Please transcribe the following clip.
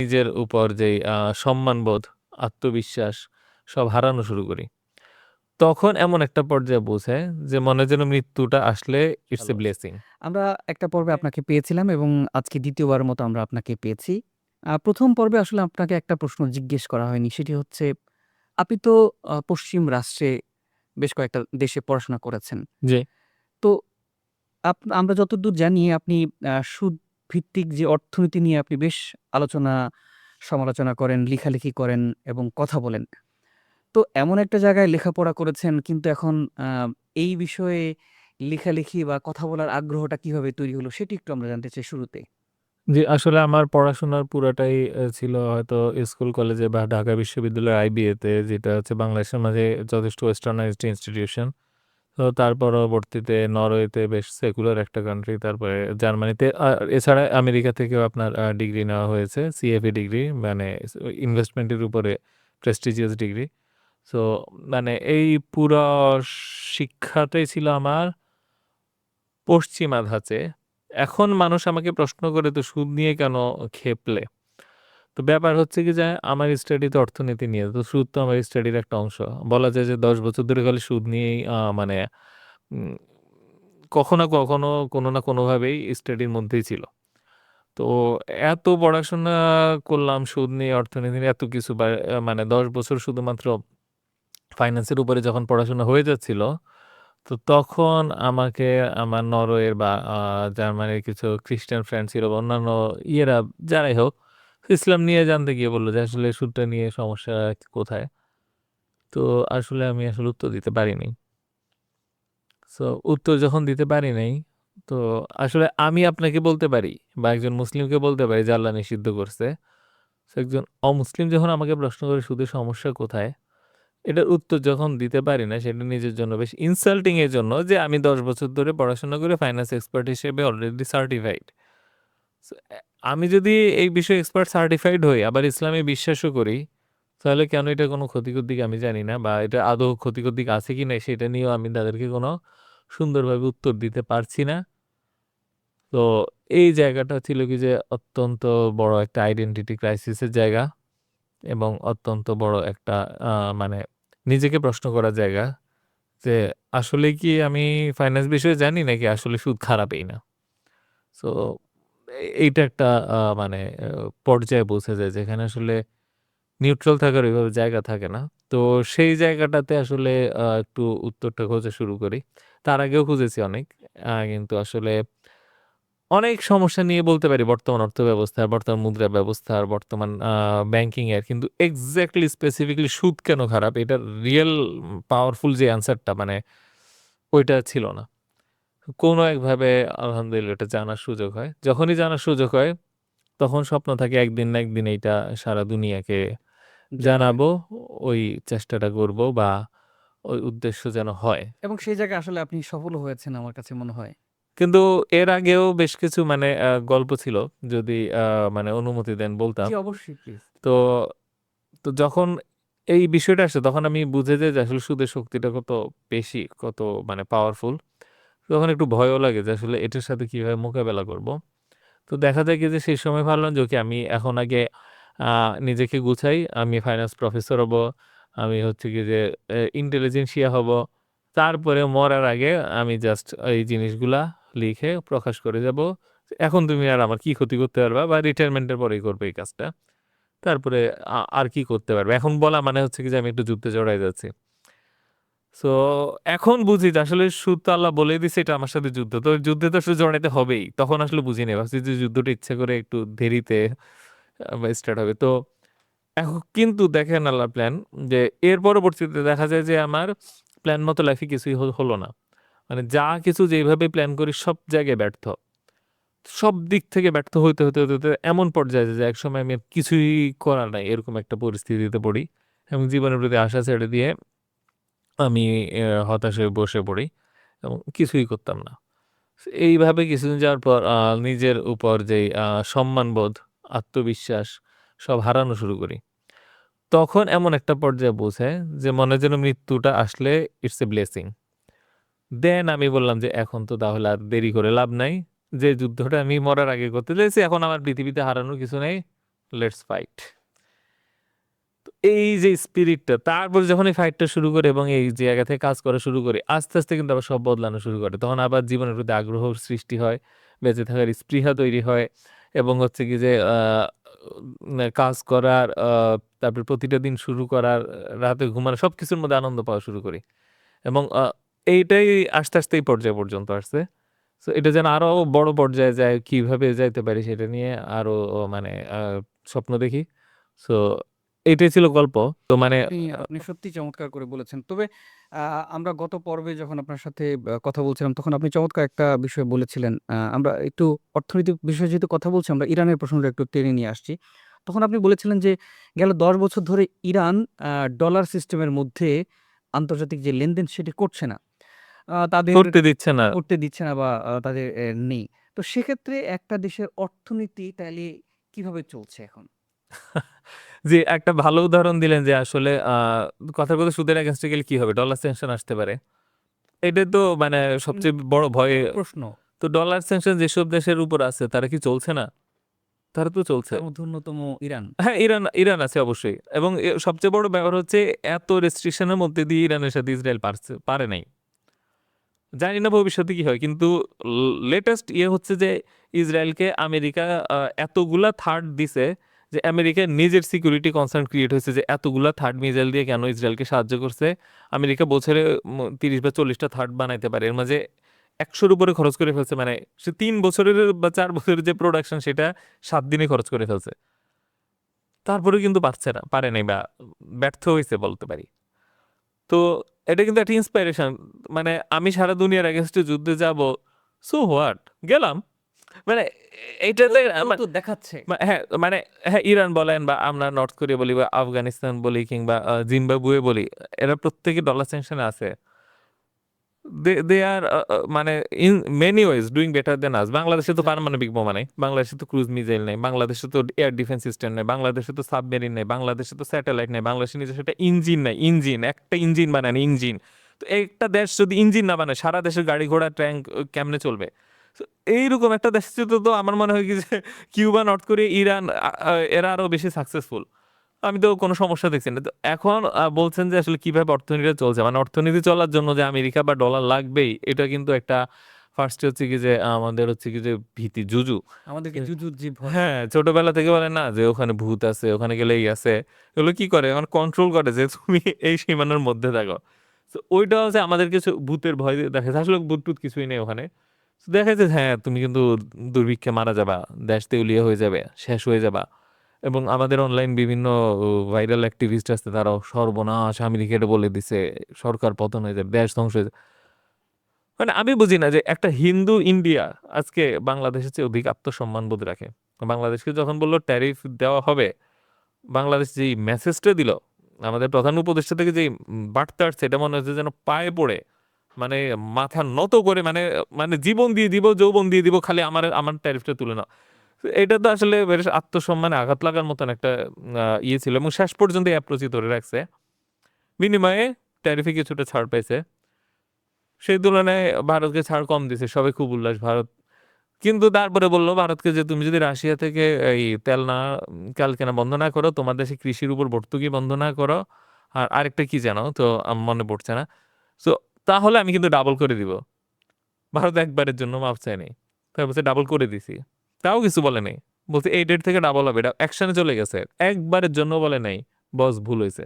নিজের উপর যে সম্মানবোধ, আত্মবিশ্বাস সব হারানো শুরু করি। তখন এমন একটা পর্যায়ে পৌঁছায় যে মনে যেন মৃত্যুটা আসলে ইটস এ ব্লেসিং। আমরা একটা পর্বে আপনাকে পেয়েছিলাম এবং আজকে ২য় বারের মতো আমরা আপনাকে পেয়েছি। প্রথম পর্বে আসলে আপনাকে একটা প্রশ্ন জিজ্ঞেস করা হয়নি। সেটি হচ্ছে আপনি তো পশ্চিম রাষ্ট্রে বেশ কয়েকটা দেশে পড়াশোনা করেছেন। জি। তো আমরা যতদূর জানি আপনি সুদ ভিত্তিক যে অর্থনীতি নিয়ে আপনি বেশ আলোচনা সমালোচনা করেন, লেখালেখি করেন এবং কথা বলেন। তো এমন একটা জায়গায় লেখাপড়া করেছেন কিন্তু এখন এই বিষয়ে লেখালেখি বা কথা বলার আগ্রহটা কীভাবে তৈরি হলো সেটি একটু আমরা জানতে চাই শুরুতে। জি, আসলে আমার পড়াশোনার পুরাটাই ছিল হয়তো স্কুল, কলেজে বা ঢাকা বিশ্ববিদ্যালয়ের আইবিএতে যেটা হচ্ছে বাংলাদেশের মাঝে যথেষ্ট ওয়েস্টার্নাইজড ইনস্টিটিউশন। তো তার পরবর্তীতে নরওয়েতে বেশ সেকুলার একটা কান্ট্রি। তারপরে জার্মানিতে আ এছাড়া আমেরিকা থেকেও আপনার ডিগ্রি নেওয়া হয়েছে। সিএফএ ডিগ্রি মানে ইনভেস্টমেন্টের উপরে প্রেস্টিজিয়াস ডিগ্রি। সো মানে এই পুরো শিক্ষাটাই ছিল আমার পশ্চিমা ধাঁচে। এখন মানুষ আমাকে প্রশ্ন করে, তো সুদ নিয়ে কেন খেপলে? তো ব্যাপার হচ্ছে কি যে আমার স্টাডি তো অর্থনীতি নিয়ে। তো সুদ তো আমার স্টাডির একটা অংশ। বলা যায় যে ১০ বছর ধরে খালি সুদ নিয়েই মানে কখনো, কখনো কোনো না কোনোভাবেই স্টাডির মধ্যেই ছিল। তো এত পড়াশোনা করলাম সুদ নিয়ে, অর্থনীতি নিয়ে এত কিছু মানে ১০ বছর শুধুমাত্র ফাইন্যান্সের উপরে যখন পড়াশোনা হয়ে যাচ্ছিল, তো তখন আমাকে আমার নরওয়ের বা জার্মানির কিছু খ্রিস্টান ফ্রেন্ড ছিল বা অন্যান্য ইয়েরা যারাই হোক, ইসলাম নিয়ে জানতে গিয়ে বলল যে আসলে সুদটা নিয়ে সমস্যা কোথায়? তো আসলে আমি আসলে উত্তর দিতে পারিনি। সো উত্তর যখন দিতে পারি নাই, তো আসলে আমি আপনাকে বলতে পারি বা একজন মুসলিমকে বলতে পারি যে আল্লাহ নিষিদ্ধ করছে। একজন অমুসলিম যখন আমাকে প্রশ্ন করে সুদের সমস্যা কোথায়? এটার উত্তর যখন দিতে পারি না সেটা নিজের জন্য বেশ ইনসাল্টিং এর জন্য যে আমি ১০ বছর ধরে পড়াশোনা করে ফাইন্যান্স এক্সপার্ট হিসেবে অলরেডি সার্টিফাইড। আমি যদি এই বিষয়ে এক্সপার্ট সার্টিফাইড হই আবার ইসলামে বিশ্বাসও করি, তাহলে কেন এটা কোনো ক্ষতিকর দিক আমি জানি না বা এটা আদৌ ক্ষতিকর দিক আছে কি না সেটা নিয়েও আমি তাদেরকে কোনো সুন্দরভাবে উত্তর দিতে পারছি না। তো এই জায়গাটা ছিল কি যে অত্যন্ত বড় একটা আইডেন্টিটি ক্রাইসিসের জায়গা এবং অত্যন্ত বড় একটা মানে নিজেকে প্রশ্ন করার জায়গা যে আসলে কি আমি ফাইন্যান্স বিষয়ে জানি নাকি আসলে সুদ খারাপই না? সো এইটা একটা মানে পর্যায়ে পৌঁছে যায় যেখানে আসলে নিউট্রাল থাকার ওইভাবে জায়গা থাকে না। তো সেই জায়গাটাতে আসলে একটু উত্তরটা খোঁজা শুরু করি। তার আগেও খুঁজেছি অনেক। কিন্তু আসলে অনেক সমস্যা নিয়ে বলতে পারি বর্তমান অর্থ অর্থব্যবস্থার, বর্তমান মুদ্রা ব্যবস্থার, বর্তমান আ ব্যাংকিং এর কিন্তু এক্সাক্টলি স্পেসিফিক্যালি সুদ কেন খারাপ এটার রিয়াল পাওয়ারফুল যে অ্যান্সারটা মানে ওইটা ছিল না। কোনো একভাবে আলহামদুলিল্লাহ এটা জানার সুযোগ হয়। যখনই জানার সুযোগ হয় তখন স্বপ্ন থাকে একদিন না একদিন এইটা সারা দুনিয়াকে জানাবেন। জানাব। ওই চেষ্টাটা করব বা ওই উদ্দেশ্য যেন হয়। এবং সেই জায়গায় আসলে আপনি সফলও হয়েছেন আমার কাছে মনে হয়। কিন্তু এর আগেও বেশ কিছু মানে আ গল্প ছিল। যদি আ মানে অনুমতি দেন বলতাম। জি, অবশ্যই প্লিজ। তো, তো যখন এই বিষয়টা আসে তখন আমি বুঝে যাই যে আসলে সুদের শক্তিটা কত বেশি, কত মানে পাওয়ারফুল। তখন একটু ভয়ও লাগে যে আসলে এটার সাথে কীভাবে মোকাবেলা করব। তো দেখা যায় কি যে সেই সময় ভাবলাম যে, ওকে, আমি এখন আগে নিজেকে গুছাই। আমি ফাইন্যান্স প্রফেসর হব। আমি হচ্ছে কি যে ইন্টেলিজেন্সিয়া হব। তারপরে মরার আগে আমি জাস্ট এই জিনিসগুলা লিখে প্রকাশ করে যাব। এখন তুমি আর আমার কি ক্ষতি করতে পারবা বা রিটায়ারমেন্টের পরেই করবে এই কাজটা। তারপরে আর কি করতে পারবে? এখন বলা মানে হচ্ছে কি যে, আমি একটু যুদ্ধে জড়াই যাচ্ছি। সো এখন বুঝি যে আসলে সুদ তো আল্লাহ বলেই দিছে এটা আমার সাথে যুদ্ধ। তো যুদ্ধে তো আসলে জড়াইতে হবেই। তখন আসলে বুঝি নাই। ভাবছি যে যুদ্ধটা ইচ্ছা করে একটু দেরিতে স্টার্ট হবে। তো এখন কিন্তু দেখেন আল্লাহ প্ল্যান যে এর পরবর্তীতে দেখা যায় যে আমার প্ল্যান মতো লাইফে কিছুই হলো না। মানে যা কিছু যেভাবে প্ল্যান করি সব জায়গায় ব্যর্থ। সব দিক থেকে ব্যর্থ হইতে, হইতে, হইতে, হইতে এমন পর্যায়ে যে একসময় আমি কিছুই করার নাই এরকম একটা পরিস্থিতিতে পড়ি এবং জীবনের প্রতি আশা ছেড়ে দিয়ে আমি হতাশ হয়ে বসে পড়ি এবং কিছুই করতাম না। এইভাবে কিছুদিন যাওয়ার পর নিজের উপর যেই সম্মানবোধ, আত্মবিশ্বাস সব হারানো শুরু করি। তখন এমন একটা পর্যায়ে পৌঁছায় যে মনে যেন মৃত্যুটা আসলে ইটস এ ব্লেসিং। দেন আমি বললাম যে এখন তো তাহলে আর দেরি করে লাভ নাই। যে যুদ্ধটা আমি মরার আগে করতে চাইছি এখন আমার পৃথিবীতে হারানোর কিছু নেই। লেটস ফাইট এই যে স্পিরিটটা তারপর যখন এই ফাইটটা শুরু করে এবং এই জায়গা থেকে কাজ করা শুরু করে, আস্তে আস্তে কিন্তু আবার সব বদলানো শুরু করে। তখন আবার জীবনের প্রতি আগ্রহ সৃষ্টি হয়, বেঁচে থাকার স্পৃহা তৈরি হয় এবং হচ্ছে কি যে কাজ করার তারপর প্রতিটা দিন শুরু করার, রাতে ঘুমানো সব কিছুর মধ্যে আনন্দ পাওয়া শুরু করি। এবং এইটাই আস্তে আস্তে এই পর্যায়ে পর্যন্ত আসছে। সো এটা যেন আরও বড় পর্যায়ে যায়, কীভাবে যাইতে পারি সেটা নিয়ে আরও মানে স্বপ্ন দেখি। সো এইটাই ছিল গল্প। তো মানে আপনি আপনি সত্যি চমৎকার করে বলেছেন। তবে আমরা গত পর্বে যখন আপনার সাথে কথা বলছিলাম তখন আপনি চমৎকার একটা বিষয় বলেছিলেন। আমরা একটু অর্থনৈতিক বিষয়ে যেহেতু কথা বলছি আমরা ইরানের প্রসঙ্গটা একটু টেনে নিয়ে আসছি। তখন আপনি বলেছিলেন যে গেল দশ বছর ধরে ইরান ডলার সিস্টেমের মধ্যে আন্তর্জাতিক যে লেনদেন সেটি করছে না। তাদের করতে দিচ্ছে না। করতে দিচ্ছে না বা তাদের এ, নেই। তো সেক্ষেত্রে একটা দেশের অর্থনীতি তাহলে কীভাবে চলছে এখন? যে একটা ভালো উদাহরণ দিলেন যে আসলে আহ, কথার কথা সুদের এগেনস্টে গেলে কি হবে? ডলার সেনশন আসতে পারে। এটা তো মানে সবচেয়ে বড় ভয়। প্রশ্ন। তো ডলার সেনশন যেসব দেশের উপর আছে তারা কি চলছে না? তারা তো চলছে। তার মধ্যে অন্যতম ইরান। হ্যাঁ ইরান ইরান আছে অবশ্যই। এবং এ- সবচেয়ে বড় ব্যাপার হচ্ছে এত রেস্ট্রিকশনের মধ্যে দিয়ে ইরানের সাথে ইসরায়েল পারছে পারে নাই। জানি না ভবিষ্যতে কি হয় কিন্তু লেটেস্ট ইয়ে হচ্ছে যে ইসরায়েলকে আমেরিকা এতগুলা থার্ড দিছে যে আমেরিকার নিজের সিকিউরিটি কনসার্ন ক্রিয়েট হয়েছে যে এতগুলা থার্ড মিসাইল দিয়ে কেন ইসরায়েলকে সাহায্য করছে। আমেরিকা বছরে তিরিশ বা চল্লিশটা থার্ড বানাইতে পারে। এর মাঝে একশোর উপরে খরচ করে ফেলছে। মানে সে তিন বছরের বা চার বছরের যে প্রোডাকশন সেটা সাত দিনে খরচ করে ফেলছে। তারপরে কিন্তু পারছে না, পারে নাই বা ব্যর্থ হয়েছে বলতে পারি। তো এটা কিন্তু একটা ইন্সপাইরেশন মানে আমি সারা দুনিয়ার এগেনস্টে যুদ্ধে যাব সো হোয়াট গেলাম। মানে এইটাতে তো দেখাচ্ছে। হ্যাঁ মানে হ্যাঁ ইরান বলেন বা আমরা নর্থ কোরিয়া বলি বা আফগানিস্তান বলি কিংবা জিম্বাবুয়ে বলি এরা প্রত্যেকে ডলার সেনশনে আছে। দে আর মানে in many ways doing better than us বাংলাদেশে তো পারমাণবিক বোমা নেই বাংলাদেশে তো ক্রুজ মিসাইল নেই বাংলাদেশে তো এয়ার ডিফেন্স সিস্টেম নেই বাংলাদেশে তো সাবমেরিন নেই বাংলাদেশে তো স্যাটেলাইট নেই বাংলাদেশে নিজস্ব একটা ইঞ্জিন নেই ইঞ্জিন একটা ইঞ্জিন বানান ইঞ্জিন তো একটা দেশ যদি ইঞ্জিন না বানায় সারা দেশের গাড়ি ঘোড়া ট্যাঙ্ক কেমনে চলবে? এইরকম একটা দেশ তো তো আমার মনে হয় কি যে কিউবা নর্থ কোরিয়া ইরান এরা আরও বেশি সাকসেসফুল আমি তো কোনো সমস্যা দেখছি না। তো এখন বলছেন যে আসলে কীভাবে অর্থনীতি চলছে। মানে অর্থনীতি চলার জন্য যে আমেরিকা বা ডলার লাগবেই এটা কিন্তু একটা ফার্স্ট হচ্ছে কি যে আমাদের হচ্ছে কি যে ভীতি জুজু। আমাদেরকে জুজুর হ্যাঁ? ছোটবেলা থেকে বলে না যে ওখানে ভূত আছে ওখানে গেলে এই আছে। এগুলো কি করে? এখন কন্ট্রোল করে যে তুমি এই সীমানার মধ্যে থাকো। তো ওইটা হচ্ছে আমাদের কিছু ভূতের ভয় দেখা আসলে ভূত টুত কিছুই নেই ওখানে। দেখা যাচ্ছে হ্যাঁ তুমি কিন্তু দুর্ভিক্ষে মারা যাবা, দেশ তেউলিয়া হয়ে যাবে, শেষ হয়ে যাবা। এবং আমাদের অনলাইন বিভিন্ন ভাইরাল অ্যাক্টিভিস্ট আছে, তারাও সর্বনাশ আমেরিকাটা বলে দিছে, সরকার পতন হয়ে যাবে, দেশ ধ্বংস হয়ে যাবে। মানে আমি বুঝি না যে, একটা হিন্দু ইন্ডিয়া আজকে বাংলাদেশের চেয়ে অধিক আত্মসম্মান বোধ রাখে। বাংলাদেশকে যখন বলল ট্যারিফ দেওয়া হবে, বাংলাদেশ যেই মেসেজটা দিল, আমাদের প্রধান উপদেষ্টা থেকে যেই বার্তা আসছে, এটা মনে হচ্ছে যেন পায়ে পড়ে। মানে মাথা নত করে মানে মানে জীবন দিয়ে দিব, যৌবন দিয়ে দিব, খালি আমার আমার ট্যারিফটা তুলে নাও। এটা তো আসলে বেশ আত্মসম্মানে আঘাত লাগার মতন একটা ইয়ে ছিল এবং শেষ পর্যন্ত অ্যাপ্রোচই ধরে রাখছে। বিনিময়ে ট্যারিফে কিছুটা ছাড় পাইছে। সেই তুলনায় ভারতকে ছাড় কম দিছে, সবাই খুব উল্লাস ভারত। কিন্তু তারপরে বলল, ভারতকে যে তুমি যদি রাশিয়া থেকে এই তেল না তেল কেনা বন্ধ না করো, তোমার দেশে কৃষির উপর ভর্তুকি বন্ধ না করো। আর আরেকটা কি জানো? তো মনে পড়ছে না। তো তাহলে আমি কিন্তু ডাবল করে দিব। ভারত একবারের জন্য মাপ চায়নি। তাই বলছে ডাবল করে দিছি। তাও কিছু বলে নেই। বলছে এই ডেট থেকে ডাবল হবে। অ্যাকশনে চলে গেছে। একবারের জন্য বলে নাই। বস, ভুল হয়েছে।